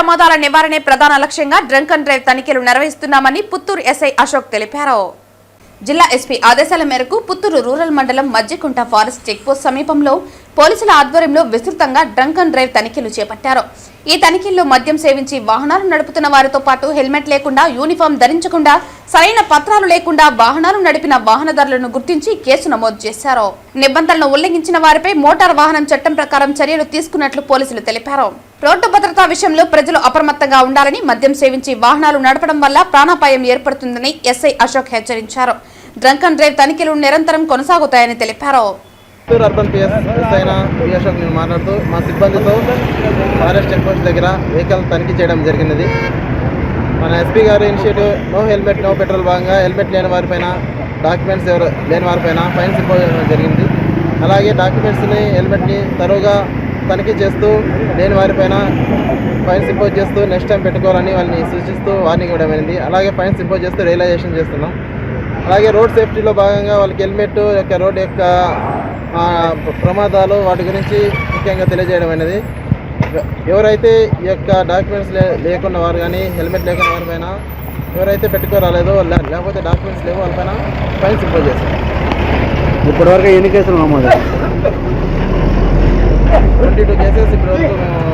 ప్రమాదాల నివారణే ప్రధాన లక్ష్యంగా డ్రంక్ అండ్ డ్రైవ్ తనిఖీలు నిర్వహిస్తున్నామని పుత్తూరు ఎస్ఐ అశోక్ తెలిపారు. జిల్లా ఎస్పీ ఆదేశాల మేరకు పుత్తూరు రూరల్ మండలం మజ్జికుంట ఫారెస్ట్ చెక్పోస్ట్ సమీపంలో పోలీసుల ఆధ్వర్యంలో విస్తృతంగా డ్రంక్ అండ్ డ్రైవ్ తనిఖీలు చేపట్టారు. ఈ తనిఖీల్లో మద్యం సేవించి వాహనాలు నడుపుతున్న వారితో పాటు హెల్మెట్ లేకుండా యూనిఫామ్ ధరించకుండా సరైన పత్రాలు లేకుండా వాహనాలు నడిపిన వాహనదారులను గుర్తించి కేసు నమోదు చేశారు. నిబంధనలను ఉల్లంఘించిన వారిపై మోటార్ వాహనం చట్టం ప్రకారం చర్యలు తీసుకున్నట్లు పోలీసులు తెలిపారు. రోడ్డు భద్రతా విషయంలో ప్రజలు అప్రమత్తంగా ఉండాలని మద్యం సేవించి వాహనాలు నడపడం వల్ల ప్రాణాపాయం ఏర్పడుతుందని ఎస్ఐ అశోక్ హెచ్చరించారు. డ్రంక్ అండ్ డ్రైవ్ తనిఖీలు నిరంతరం కొనసాగుతాయని తెలిపారు. చిత్తూరు అర్బన్ పిఎస్ ఎస్ అయిన పి నేను మాట్లాడుతూ మా సిబ్బందితో ఫారెస్ట్ చెక్ పోస్ట్ దగ్గర వెహికల్ తనిఖీ చేయడం జరిగినది. మన SP garu initiative no helmet no petrol భాగంగా హెల్మెట్ లేని వారిపైన డాక్యుమెంట్స్ ఎవరు లేని వారిపైన ఫైన్స్ ఇంపోజ్ చేయడం జరిగింది. అలాగే డాక్యుమెంట్స్ని హెల్మెట్ని తరువుగా తనిఖీ చేస్తూ లేని వారిపైన ఫైన్స్ ఇంపోజ్ చేస్తూ నెక్స్ట్ టైం పెట్టుకోవాలని వాళ్ళని సూచిస్తూ వార్నింగ్ ఇవ్వడం అయింది అలాగే ఫైన్స్ ఇంపోజ్ చేస్తూ రియలైజేషన్ చేస్తున్నాం. అలాగే రోడ్ సేఫ్టీలో భాగంగా వాళ్ళకి హెల్మెట్ యొక్క రోడ్ యొక్క ప్రమాదాలు వాటి గురించి ముఖ్యంగా తెలియజేయడం అనేది. ఎవరైతే ఈ యొక్క డాక్యుమెంట్స్ లే లేకున్న వారు కానీ హెల్మెట్ లేకున్న వారి పైన ఎవరైతే పెట్టుకోరాలేదో లేకపోతే డాక్యుమెంట్స్ లేవో వాళ్ళపైన ఫైన్స్ ఇంపోజ్ చేస్తారు. ఇప్పటివరకు ఎన్ని కేసులు నమోదు? ట్వంటీ టూ కేసెస్ ఇప్పటివరకు మేము